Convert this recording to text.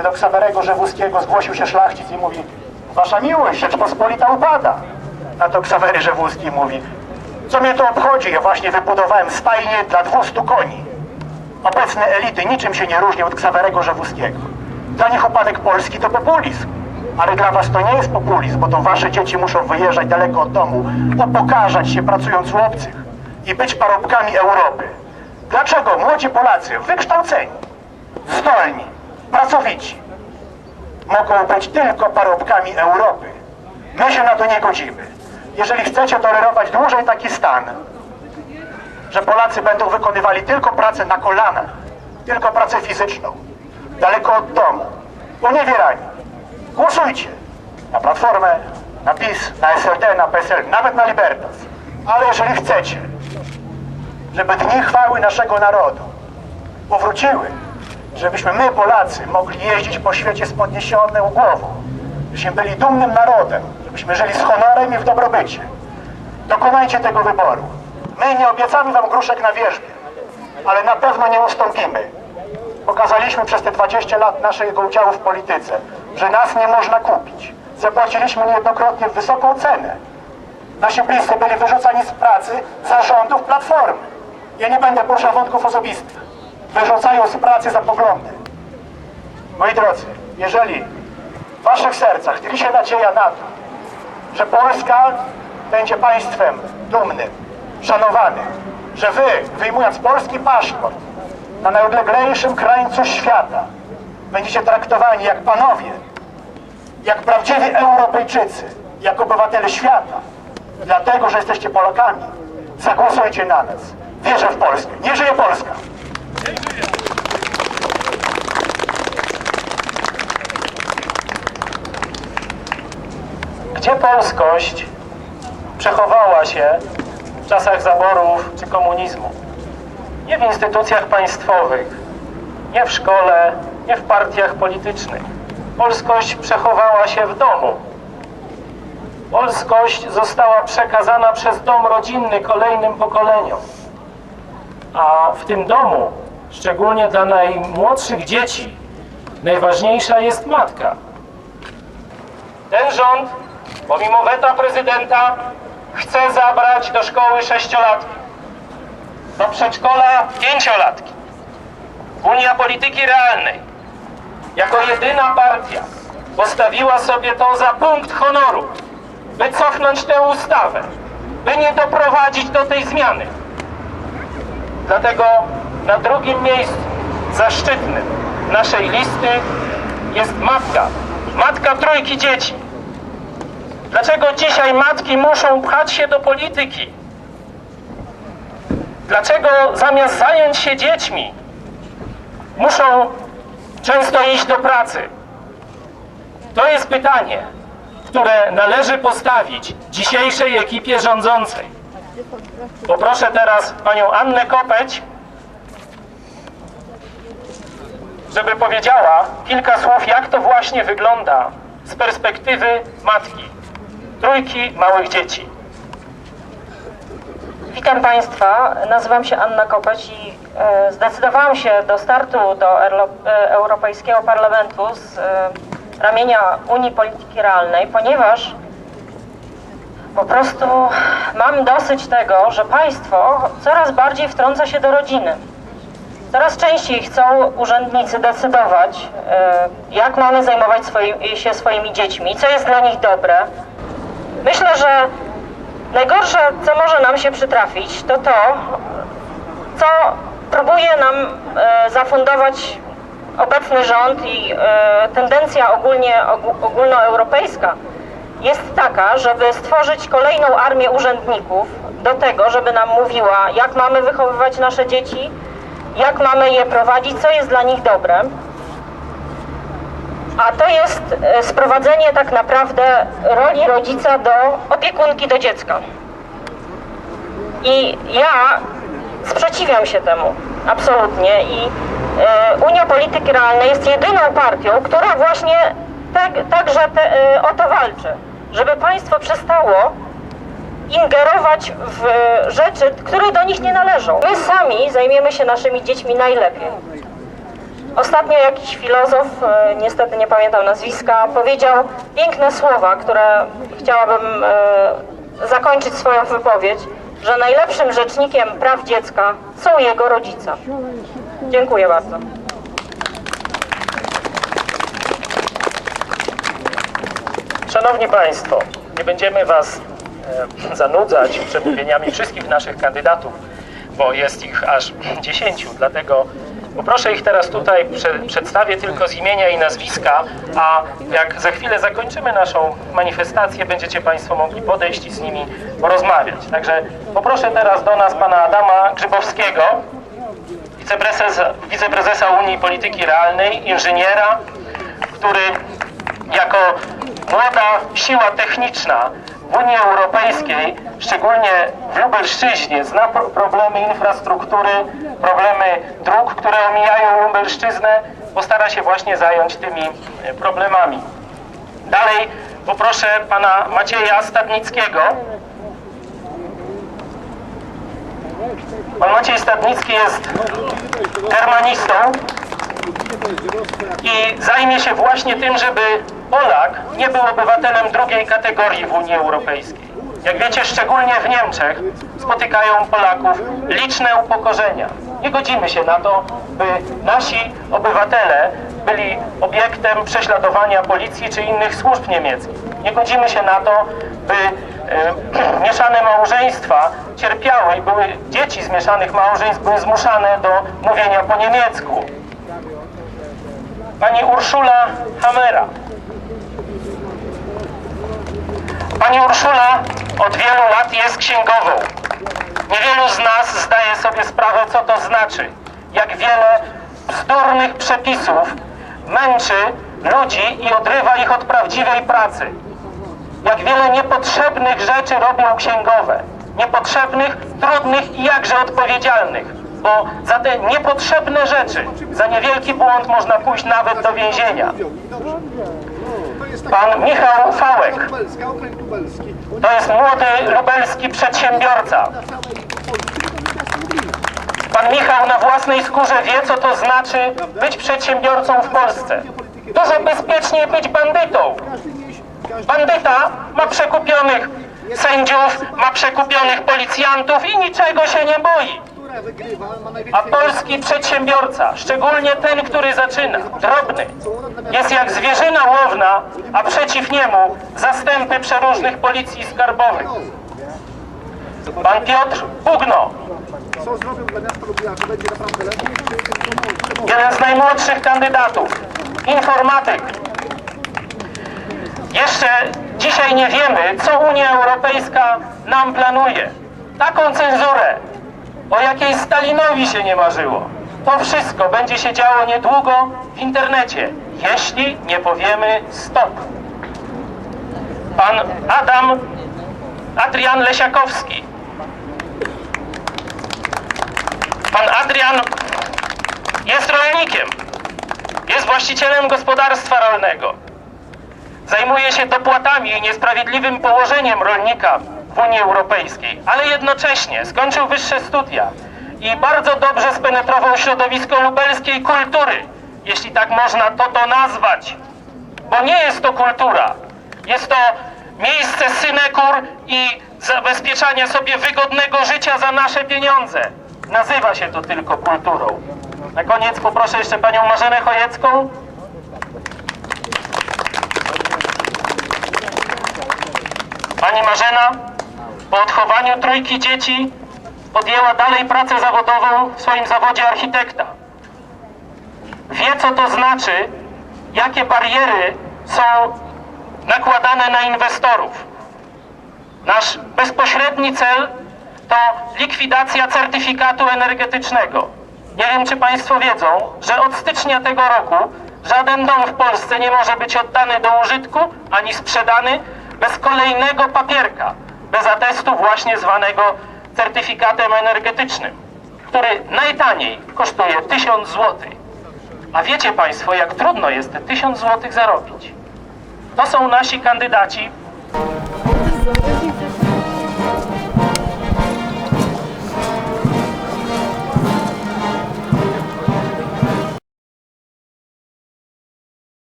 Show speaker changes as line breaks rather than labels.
gdy do Ksawerego Rzewuskiego zgłosił się szlachcic i mówi Wasza miłość, Rzeczpospolita upada. Na to Ksawery Rzewuski mówi Co mnie to obchodzi? Ja właśnie wybudowałem stajnię dla 200 koni. Obecne elity niczym się nie różnią od Ksawerego Rzewuskiego. Dla nich upadek Polski to populizm. Ale dla was to nie jest populizm, bo to wasze dzieci muszą wyjeżdżać daleko od domu, upokarzać się pracując u obcych i być parobkami Europy. Dlaczego młodzi Polacy, wykształceni, zdolni, pracowici, mogą być tylko parobkami Europy? My się na to nie godzimy. Jeżeli chcecie tolerować dłużej taki stan, że Polacy będą wykonywali tylko pracę na kolanach, tylko pracę fizyczną, daleko od domu, poniewierani. Głosujcie na Platformę, na PiS, na SLD, na PSL, nawet na Libertas. Ale jeżeli chcecie, żeby dni chwały naszego narodu powróciły, żebyśmy my, Polacy, mogli jeździć po świecie z podniesioną głową, żebyśmy byli dumnym narodem, żebyśmy żyli z honorem i w dobrobycie, dokonajcie tego wyboru. My nie obiecamy wam gruszek na wierzbie, ale na pewno nie ustąpimy. Pokazaliśmy przez te 20 lat naszego udziału w polityce, że nas nie można kupić. Zapłaciliśmy niejednokrotnie wysoką cenę. Nasi bliscy byli wyrzucani z pracy zarządów Platformy. Ja nie będę poruszał wątków osobistych. Wyrzucają z pracy za poglądy. Moi drodzy, jeżeli w waszych sercach tli się nadzieja na to, że Polska będzie państwem dumnym, szanowanym, że wy, wyjmując polski paszport na najodleglejszym krańcu świata, będziecie traktowani jak panowie, jak prawdziwi Europejczycy, jak obywatele świata, dlatego, że jesteście Polakami, zagłosujcie na nas. Wierzę w Polskę. Nie żyje Polska!
Gdzie polskość przechowała się w czasach zaborów czy komunizmu? Nie w instytucjach państwowych, nie w szkole, nie w partiach politycznych. Polskość przechowała się w domu. Polskość została przekazana przez dom rodzinny kolejnym pokoleniom. A w tym domu, szczególnie dla najmłodszych dzieci, najważniejsza jest matka. Ten rząd, pomimo weta prezydenta, chce zabrać do szkoły sześciolatki, do przedszkola pięciolatki. Unia Polityki Realnej, jako jedyna partia, postawiła sobie to za punkt honoru, by cofnąć tę ustawę, by nie doprowadzić do tej zmiany. Dlatego na drugim miejscu zaszczytnym naszej listy jest matka. Matka trójki dzieci. Dlaczego dzisiaj matki muszą pchać się do polityki? Dlaczego zamiast zająć się dziećmi, muszą często iść do pracy? To jest pytanie, które należy postawić dzisiejszej ekipie rządzącej. Poproszę teraz panią Annę Kopeć, żeby powiedziała kilka słów, jak to właśnie wygląda z perspektywy matki, trójki małych dzieci.
Witam Państwa, nazywam się Anna Kopeć i e, zdecydowałam się do startu do e, Europejskiego Parlamentu z e, ramienia Unii Polityki Realnej, ponieważ po prostu mam dosyć tego, że państwo coraz bardziej wtrąca się do rodziny. Coraz częściej chcą urzędnicy decydować, e, jak mamy zajmować się swoimi dziećmi, co jest dla nich dobre. Myślę, że najgorsze, co może nam się przytrafić, to to, co próbuje nam e, zafundować obecny rząd i e, tendencja ogólnie, ogó- ogólnoeuropejska jest taka, żeby stworzyć kolejną armię urzędników do tego, żeby nam mówiła, jak mamy wychowywać nasze dzieci, jak mamy je prowadzić, co jest dla nich dobre. A to jest e, sprowadzenie tak naprawdę roli rodzica do opiekunki do dziecka. I ja sprzeciwiam się temu, absolutnie. I e, Unia Polityki Realnej jest jedyną partią, która właśnie tak, także te, e, o to walczy, żeby państwo przestało ingerować w rzeczy, które do nich nie należą. My sami zajmiemy się naszymi dziećmi najlepiej. Ostatnio jakiś filozof, e, niestety nie pamiętam nazwiska, powiedział piękne słowa, które chciałabym e, zakończyć swoją wypowiedź, że najlepszym rzecznikiem praw dziecka są jego rodzice. Dziękuję bardzo.
Szanowni Państwo, nie będziemy Was e, zanudzać przemówieniami wszystkich naszych kandydatów, bo jest ich aż 10, dlatego poproszę ich teraz tutaj, prze, przedstawię tylko z imienia i nazwiska, a jak za chwilę zakończymy naszą manifestację, będziecie Państwo mogli podejść i z nimi porozmawiać. Także poproszę teraz do nas Pana Adama Grzybowskiego, wiceprezesa, wiceprezesa Unii Polityki Realnej, inżyniera, który jako młoda siła techniczna Unii Europejskiej, szczególnie w Lubelszczyźnie, zna pro- problemy infrastruktury, problemy dróg, które omijają Lubelszczyznę, postara się właśnie zająć tymi e, problemami. Dalej poproszę pana Macieja Stadnickiego. Pan Maciej Stadnicki jest germanistą, i zajmie się właśnie tym, żeby Polak nie był obywatelem drugiej kategorii w Unii Europejskiej. Jak wiecie, szczególnie w Niemczech spotykają Polaków liczne upokorzenia. Nie godzimy się na to, by nasi obywatele byli obiektem prześladowania policji czy innych służb niemieckich. Nie godzimy się na to, by e, mieszane małżeństwa cierpiały i były dzieci z mieszanych małżeństw były zmuszane do mówienia po niemiecku pani Urszula Hamera. Pani Urszula od wielu lat jest księgową. Niewielu z nas zdaje sobie sprawę, co to znaczy. Jak wiele bzdurnych przepisów męczy ludzi i odrywa ich od prawdziwej pracy. Jak wiele niepotrzebnych rzeczy robią księgowe. Niepotrzebnych, trudnych i jakże odpowiedzialnych. Bo za te niepotrzebne rzeczy, za niewielki błąd można pójść nawet do więzienia. Pan Michał Fałek to jest młody lubelski przedsiębiorca. Pan Michał na własnej skórze wie, co to znaczy być przedsiębiorcą w Polsce. Dużo bezpieczniej być bandytą. Bandyta ma przekupionych sędziów, ma przekupionych policjantów i niczego się nie boi. A polski przedsiębiorca, szczególnie ten, który zaczyna, drobny, jest jak zwierzyna łowna, a przeciw niemu zastępy przeróżnych policji skarbowych. Pan Piotr
czy,
jeden z najmłodszych kandydatów, informatyk. Jeszcze dzisiaj nie wiemy, co Unia Europejska nam planuje. Taką cenzurę, o jakiej Stalinowi się nie marzyło. To wszystko będzie się działo niedługo w internecie, jeśli nie powiemy stop. Pan Adam Adrian Lesiakowski. Pan Adrian jest rolnikiem. Jest właścicielem gospodarstwa rolnego. Zajmuje się dopłatami i niesprawiedliwym położeniem rolnika w Unii Europejskiej, ale jednocześnie skończył wyższe studia i bardzo dobrze spenetrował środowisko lubelskiej kultury, jeśli tak można to to nazwać. Bo nie jest to kultura. Jest to miejsce synekur i zabezpieczania sobie wygodnego życia za nasze pieniądze. Nazywa się to tylko kulturą. Na koniec poproszę jeszcze panią Marzenę Chojecką. Pani Marzena po odchowaniu trójki dzieci podjęła dalej pracę zawodową w swoim zawodzie architekta. Wie, co to znaczy, jakie bariery są nakładane na inwestorów. Nasz bezpośredni cel to likwidacja certyfikatu energetycznego. Nie wiem, czy Państwo wiedzą, że od stycznia tego roku żaden dom w Polsce nie może być oddany do użytku ani sprzedany bez kolejnego papierka, bez atestu właśnie zwanego certyfikatem energetycznym, który najtaniej kosztuje 1000 zł. A wiecie Państwo, jak trudno jest te 1000 zł zarobić? To są nasi kandydaci.